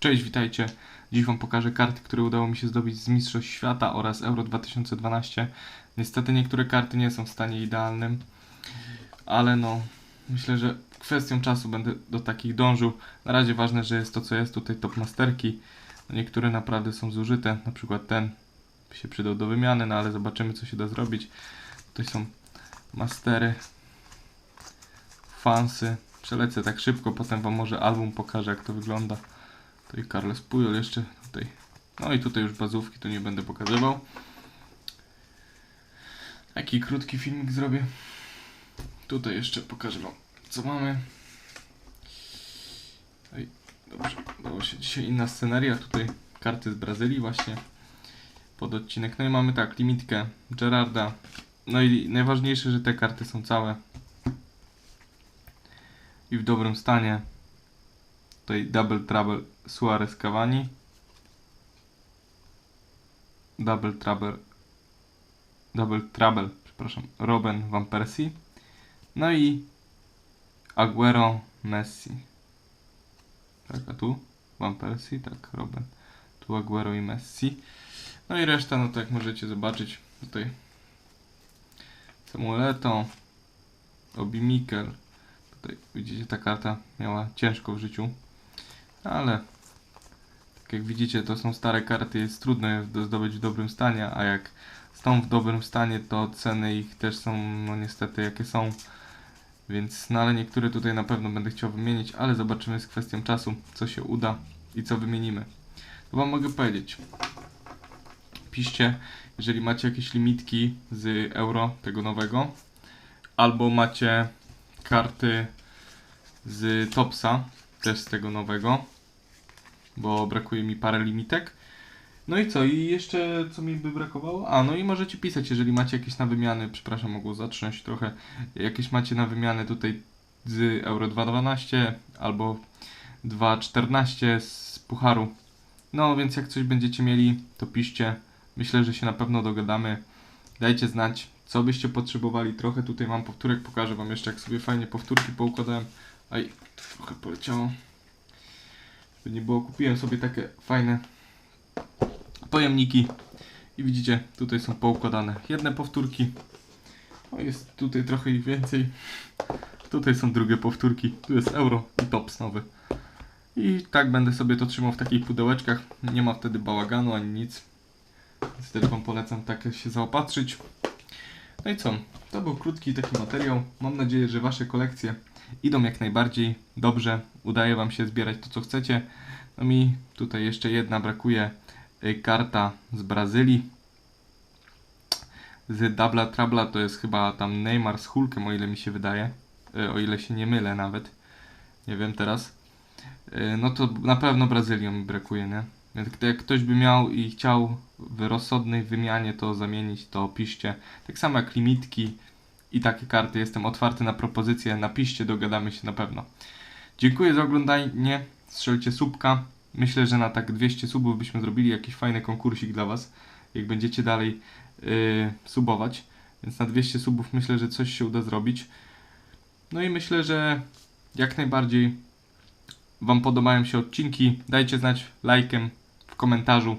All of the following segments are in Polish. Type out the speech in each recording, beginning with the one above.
Cześć, witajcie. Dziś Wam pokażę karty, które udało mi się zdobyć z Mistrzostw Świata oraz Euro 2012. Niestety niektóre karty nie są w stanie idealnym, ale no, myślę, że kwestią czasu będę do takich dążył. Na razie ważne, że jest to, co jest tutaj top masterki. No, niektóre naprawdę są zużyte, na przykład ten się przydał do wymiany, no ale zobaczymy, co się da zrobić. Tutaj są mastery, fansy. Przelecę tak szybko, potem Wam może album pokażę, jak to wygląda. Tutaj Carles Puyol jeszcze tutaj. No i tutaj już bazówki, to nie będę pokazywał. Taki krótki filmik zrobię. Tutaj jeszcze pokażę Wam, co mamy. Dobrze, dało się dzisiaj inna sceneria. Tutaj karty z Brazylii właśnie pod odcinek. No i mamy tak, limitkę Gerarda. No i najważniejsze, że te karty są całe i w dobrym stanie. Tutaj Double Trouble Suarez Cavani. Double Trouble Double Trouble, przepraszam, Robin Van Persie. No i Aguero Messi. Tak, a tu Van Persie, tak, Robin. Tu Aguero i Messi. No i reszta, no to jak możecie zobaczyć, tutaj Samuel Eto'o, Obi Mikel. Tutaj widzicie, ta karta miała ciężko w życiu, ale tak jak widzicie, to są stare karty, jest trudno je do- zdobyć w dobrym stanie, a jak są w dobrym stanie, to ceny ich też są, no niestety, jakie są. Więc, no ale niektóre tutaj na pewno będę chciał wymienić, ale zobaczymy z kwestią czasu, co się uda i co wymienimy. To wam mogę powiedzieć. Piszcie, jeżeli macie jakieś limitki z euro, tego nowego, albo macie karty z Topsa, też z tego nowego, bo brakuje mi parę limitek. No i co? I jeszcze co mi by brakowało? A, no i możecie pisać, jeżeli macie jakieś na wymiany, przepraszam, mogło zatrząść trochę, jakieś macie na wymianę tutaj z Euro 2.12 albo 2.14 z Pucharu. No, więc jak coś będziecie mieli, to piszcie. Myślę, że się na pewno dogadamy. Dajcie znać, co byście potrzebowali. Trochę tutaj mam powtórek, pokażę Wam jeszcze, jak sobie fajnie powtórki poukładałem. Aj, trochę poleciało. Żeby nie było, kupiłem sobie takie fajne pojemniki. I widzicie, tutaj są poukładane jedne powtórki. O, jest tutaj trochę ich więcej. Tutaj są drugie powtórki. Tu jest euro i tops nowy. I tak będę sobie to trzymał w takich pudełeczkach. Nie ma wtedy bałaganu ani nic. Więc też Wam polecam tak się zaopatrzyć. No i co? To był krótki taki materiał. Mam nadzieję, że Wasze kolekcje idą jak najbardziej dobrze. Udaje Wam się zbierać to, co chcecie. No mi tutaj jeszcze jedna brakuje. y, Karta z Brazylii. Z Dabla Trabla to jest chyba tam Neymar z Hulkiem, o ile mi się wydaje. Y, O ile się nie mylę nawet. Nie wiem teraz. Y, No to na pewno Brazylią mi brakuje, nie? Więc jak ktoś by miał i chciał w rozsądnej wymianie to zamienić, to piszcie. Tak samo jak limitki i takie karty. Jestem otwarty na propozycje. Napiszcie, dogadamy się na pewno. Dziękuję za oglądanie. Strzelcie subka. Myślę, że na tak 200 subów byśmy zrobili jakiś fajny konkursik dla Was, jak będziecie dalej yy, subować. Więc na 200 subów myślę, że coś się uda zrobić. No i myślę, że jak najbardziej Wam podobają się odcinki. Dajcie znać lajkiem w komentarzu.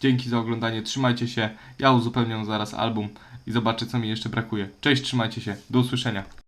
Dzięki za oglądanie. Trzymajcie się. Ja uzupełniam zaraz album i zobaczę, co mi jeszcze brakuje. Cześć, trzymajcie się. Do usłyszenia.